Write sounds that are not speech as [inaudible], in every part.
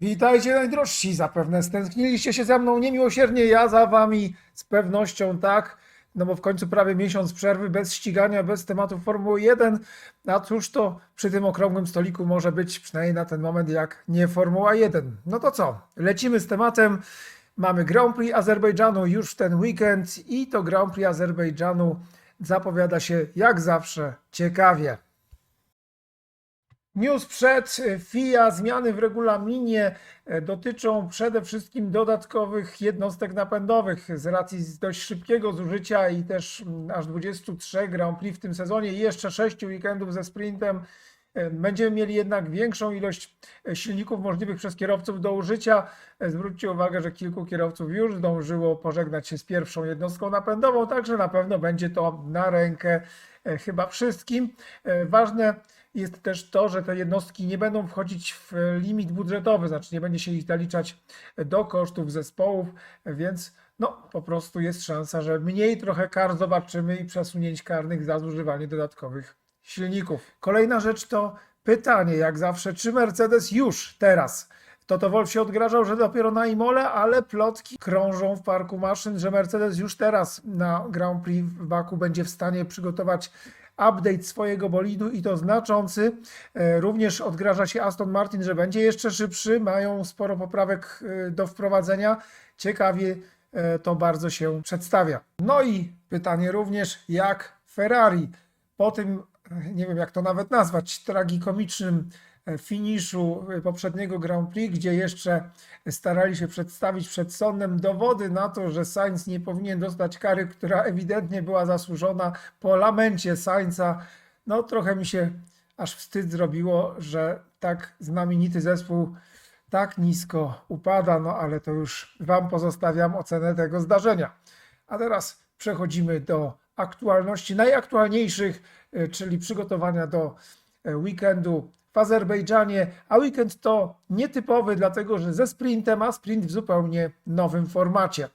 Witajcie najdrożsi, zapewne stęskniliście się ze mną niemiłosiernie, ja za wami z pewnością tak, no bo w końcu prawie miesiąc przerwy bez ścigania, bez tematów Formuły 1, a cóż to przy tym okrągłym stoliku może być przynajmniej na ten moment jak nie Formuła 1. No to co, lecimy z tematem, mamy Grand Prix Azerbejdżanu już w ten weekend i to Grand Prix Azerbejdżanu zapowiada się jak zawsze ciekawie. News przed FIA, zmiany w regulaminie e, dotyczą przede wszystkim dodatkowych jednostek napędowych z racji dość szybkiego zużycia i też mm, aż 23 Grand Prix w tym sezonie i jeszcze 6 weekendów ze sprintem. E, Będziemy mieli jednak większą ilość silników możliwych przez kierowców do użycia. Zwróćcie uwagę, że kilku kierowców już zdążyło pożegnać się z pierwszą jednostką napędową, także na pewno będzie to na rękę chyba wszystkim. Ważne jest też to, że te jednostki nie będą wchodzić w limit budżetowy, znaczy nie będzie się ich zaliczać do kosztów zespołów, więc no po prostu jest szansa, że mniej trochę kar zobaczymy i przesunięć karnych za zużywanie dodatkowych silników. Kolejna rzecz to pytanie, jak zawsze, czy Mercedes już teraz Toto Wolff się odgrażał, że dopiero na Imole, ale plotki krążą w parku maszyn, że Mercedes już teraz na Grand Prix w Baku będzie w stanie przygotować update swojego bolidu i to znaczący. E, Również odgraża się Aston Martin, że będzie jeszcze szybszy, mają sporo poprawek e, do wprowadzenia. Ciekawie e, to bardzo się przedstawia. No i pytanie również, jak Ferrari po tym, nie wiem jak to nawet nazwać, tragikomicznym finiszu e, poprzedniego Grand Prix, gdzie jeszcze starali się przedstawić przed sądem dowody na to, że Sainz nie powinien dostać kary, która ewidentnie była zasłużona po lamencie Sainza. No trochę mi się aż wstyd zrobiło, że tak znamienity zespół tak nisko upada, no ale to już Wam pozostawiam ocenę tego zdarzenia. A teraz przechodzimy do aktualności najaktualniejszych, e, czyli przygotowania do e, weekendu w Azerbejdżanie. A weekend to nietypowy, dlatego że ze sprintem, a sprint w zupełnie nowym formacie.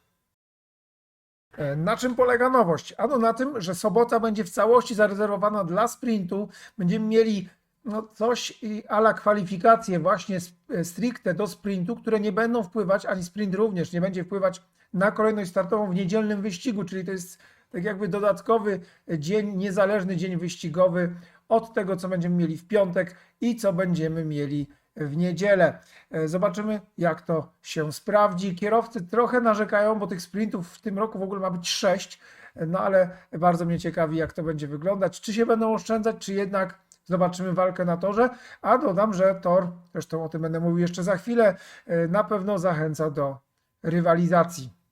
E, Na czym polega nowość? Ano na tym, że sobota będzie w całości zarezerwowana dla sprintu. Będziemy mieli no coś ala kwalifikacje właśnie e, stricte do sprintu, które nie będą wpływać, ani sprint również nie będzie wpływać na kolejność startową w niedzielnym wyścigu, czyli to jest tak jakby dodatkowy dzień, niezależny dzień wyścigowy od tego, co będziemy mieli w piątek i co będziemy mieli w niedzielę. E, Zobaczymy, jak to się sprawdzi. Kierowcy trochę narzekają, bo tych sprintów w tym roku w ogóle ma być sześć, no ale bardzo mnie ciekawi, jak to będzie wyglądać. Czy się będą oszczędzać, czy jednak zobaczymy walkę na torze. A dodam, że tor, zresztą o tym będę mówił jeszcze za chwilę, e, na pewno zachęca do rywalizacji.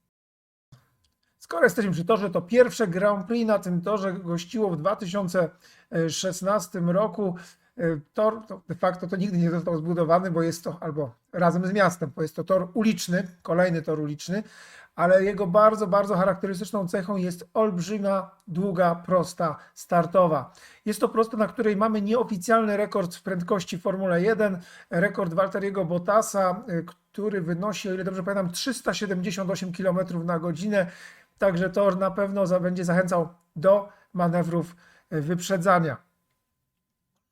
Skoro jesteśmy przy torze, to pierwsze Grand Prix na tym torze gościło w 2016 roku. E, Tor to de facto to nigdy nie został zbudowany, bo jest to albo razem z miastem, bo jest to tor uliczny, kolejny tor uliczny, ale jego bardzo, bardzo charakterystyczną cechą jest olbrzymia, długa, prosta startowa. Jest to prosta, na której mamy nieoficjalny rekord w prędkości Formule 1, rekord Walteriego Bottasa, y, który wynosi, o ile dobrze pamiętam, 378 km na godzinę. Także tor na pewno będzie zachęcał do manewrów y, wyprzedzania.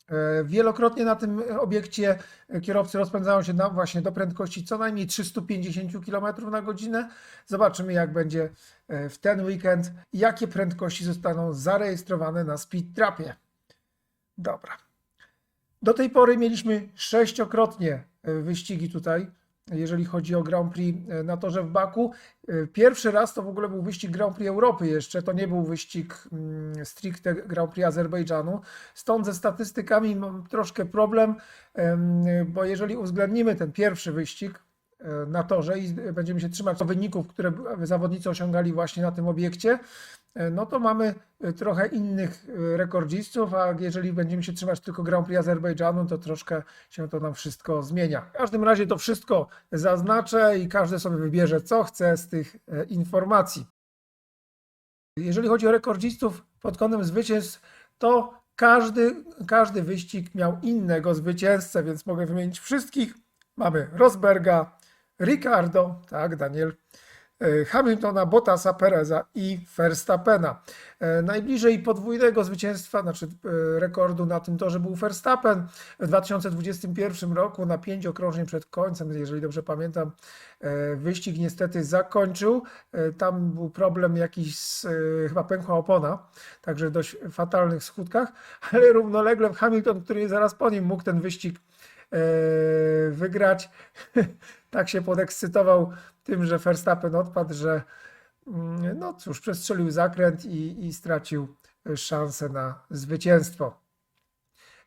E, Wielokrotnie na tym obiekcie e, kierowcy rozpędzają się na, właśnie do prędkości co najmniej 350 km na godzinę. Zobaczymy, jak będzie e, w ten weekend, jakie prędkości zostaną zarejestrowane na Speed Trapie. Dobra. Do tej pory mieliśmy sześciokrotnie e, wyścigi tutaj, jeżeli chodzi o Grand Prix e, na torze w Baku. E, Pierwszy raz to w ogóle był wyścig Grand Prix Europy jeszcze, to nie był wyścig mm, stricte Grand Prix Azerbejdżanu. Stąd ze statystykami mam troszkę problem, em, bo jeżeli uwzględnimy ten pierwszy wyścig na torze i będziemy się trzymać wyników, które zawodnicy osiągali właśnie na tym obiekcie, e, no to mamy e, trochę innych e, rekordzistów, a jeżeli będziemy się trzymać tylko Grand Prix Azerbejdżanu, to troszkę się to nam wszystko zmienia. W każdym razie to wszystko zaznaczę i każdy sobie wybierze, co chce z tych e, informacji. Jeżeli chodzi o rekordzistów pod kątem zwycięstw, to każdy, każdy wyścig miał innego zwycięzcę, więc mogę wymienić wszystkich. Mamy Rosberga, Ricardo, tak, Daniel, e, Hamiltona, Bottasa, Pereza i Verstappena. E, Najbliżej podwójnego zwycięstwa, znaczy e, rekordu na tym torze był Verstappen w 2021 roku na pięć okrążeń przed końcem, jeżeli dobrze pamiętam, wyścig niestety zakończył. Tam był problem jakiś, z, chyba pękła opona, także w dość fatalnych skutkach, ale równolegle Hamilton, który zaraz po nim, mógł ten wyścig wygrać. [laughs] Tak się podekscytował tym, że Verstappen odpadł, że mm, no cóż, przestrzelił zakręt i, i stracił szansę na zwycięstwo.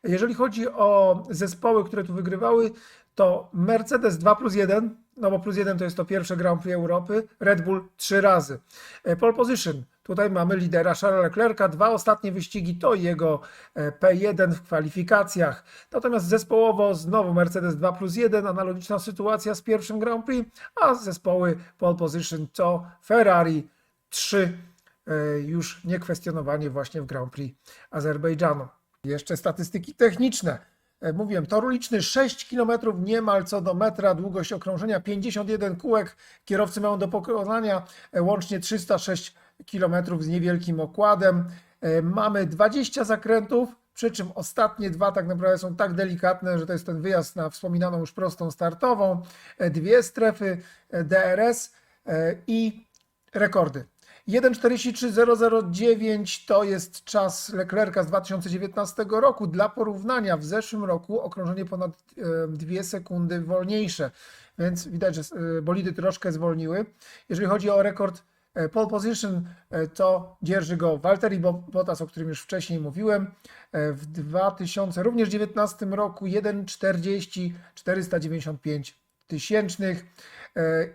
Jeżeli chodzi o zespoły, które tu wygrywały, to Mercedes 2 plus 1, no bo plus 1 to jest to pierwsze Grand Prix Europy, Red Bull 3 razy. E, Pole position, tutaj mamy lidera Charlesa Leclerca, dwa ostatnie wyścigi to jego e, P1 w kwalifikacjach. Natomiast zespołowo znowu Mercedes 2 plus 1, analogiczna sytuacja z pierwszym Grand Prix, a zespoły pole position to Ferrari 3, e, już niekwestionowanie właśnie w Grand Prix Azerbejdżanu. Jeszcze statystyki techniczne. E, Mówiłem, tor uliczny 6 km niemal co do metra, długość okrążenia 51 kółek. Kierowcy mają do pokonania e, łącznie 306 km z niewielkim okładem. E, Mamy 20 zakrętów, przy czym ostatnie dwa tak naprawdę są tak delikatne, że to jest ten wyjazd na wspominaną już prostą startową, dwie strefy DRS i rekordy. 1.43.009 to jest czas Leclerca z 2019 roku. Dla porównania w zeszłym roku okrążenie ponad 2 sekundy wolniejsze, więc widać, że e, bolidy troszkę zwolniły. Jeżeli chodzi o rekord e, pole position, e, to dzierży go Valtteri Bo- Bottas, o którym już wcześniej mówiłem. E, W 2000 również 19 roku 1.40 495 tysięcznych.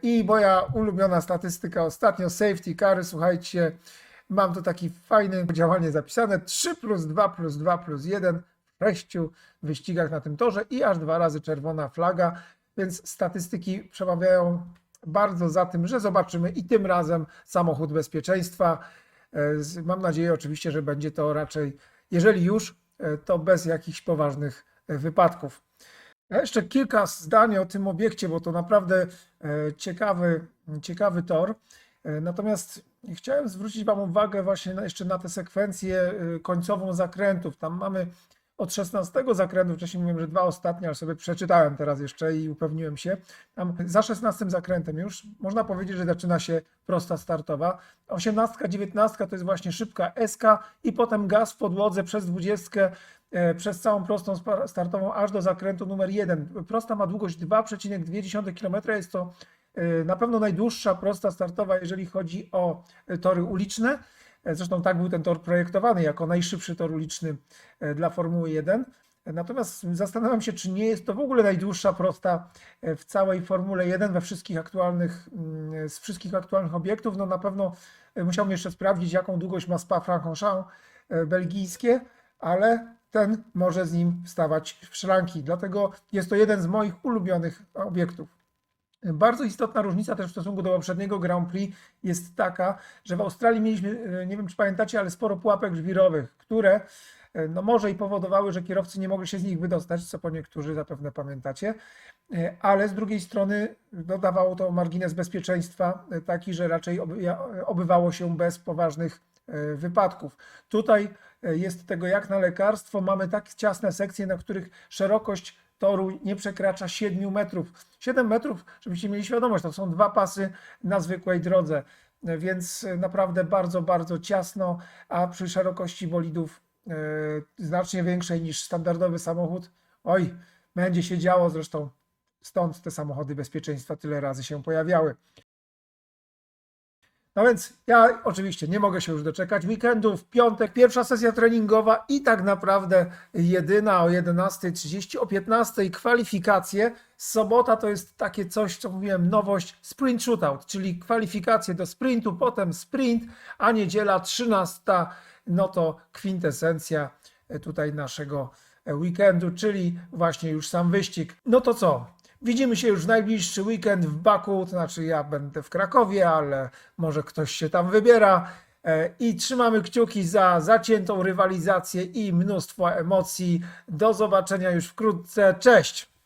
I moja ulubiona statystyka ostatnio, safety car, słuchajcie, mam tu taki fajny działanie zapisane, 3 plus 2 plus 2 plus 1 w sześciu wyścigach na tym torze i aż dwa razy czerwona flaga, więc statystyki przemawiają bardzo za tym, że zobaczymy i tym razem samochód bezpieczeństwa. E, Mam nadzieję oczywiście, że będzie to raczej, jeżeli już, e, to bez jakichś poważnych e, wypadków. Ja jeszcze kilka zdań o tym obiekcie, bo to naprawdę e, ciekawy, ciekawy tor. E, Natomiast chciałem zwrócić Wam uwagę właśnie jeszcze na tę sekwencję e, końcową zakrętów. Tam mamy od 16 zakrętu, wcześniej mówiłem, że dwa ostatnie, ale sobie przeczytałem teraz jeszcze i upewniłem się. Tam za 16 zakrętem już można powiedzieć, że zaczyna się prosta startowa. 18, 19 to jest właśnie szybka SK i potem gaz w podłodze przez 20 e, przez całą prostą startową aż do zakrętu numer 1. Prosta ma długość 2,2 km. Jest to e, na pewno najdłuższa prosta startowa, jeżeli chodzi o e, tory uliczne. E, Zresztą tak był ten tor projektowany jako najszybszy tor uliczny e, dla Formuły 1. Natomiast zastanawiam się, czy nie jest to w ogóle najdłuższa prosta e, w całej Formule 1 we wszystkich aktualnych, mm, z wszystkich aktualnych obiektów. No na pewno e, musiałbym jeszcze sprawdzić, jaką długość ma Spa-Francorchamps e, belgijskie, ale ten może z nim wstawać w szranki. Dlatego jest to jeden z moich ulubionych obiektów. Bardzo istotna różnica też w stosunku do poprzedniego Grand Prix jest taka, że w Australii mieliśmy, e, nie wiem czy pamiętacie, ale sporo pułapek żwirowych, które e, no może i powodowały, że kierowcy nie mogli się z nich wydostać, co po niektórzy zapewne pamiętacie, E, ale z drugiej strony dodawało to margines bezpieczeństwa taki, że raczej obywało się bez poważnych wypadków. Tutaj jest tego jak na lekarstwo. Mamy tak ciasne sekcje, na których szerokość toru nie przekracza 7 metrów. 7 metrów, żebyście mieli świadomość, to są dwa pasy na zwykłej drodze, E, więc e, naprawdę bardzo, bardzo ciasno, a przy szerokości bolidów e, znacznie większej niż standardowy samochód, oj, będzie się działo, zresztą stąd te samochody bezpieczeństwa tyle razy się pojawiały. No więc ja oczywiście nie mogę się już doczekać weekendu. W piątek pierwsza sesja treningowa i tak naprawdę jedyna o 11.30, o 15.00 kwalifikacje. Sobota to jest takie coś, co mówiłem, nowość sprint shootout, czyli kwalifikacje do sprintu, potem sprint, a niedziela 13, no to kwintesencja e, tutaj naszego e, weekendu, czyli właśnie już sam wyścig. No to co? Widzimy się już w najbliższy weekend w Baku, to znaczy ja będę w Krakowie, ale może ktoś się tam wybiera. E, I trzymamy kciuki za zaciętą rywalizację i mnóstwo emocji. Do zobaczenia już wkrótce. Cześć!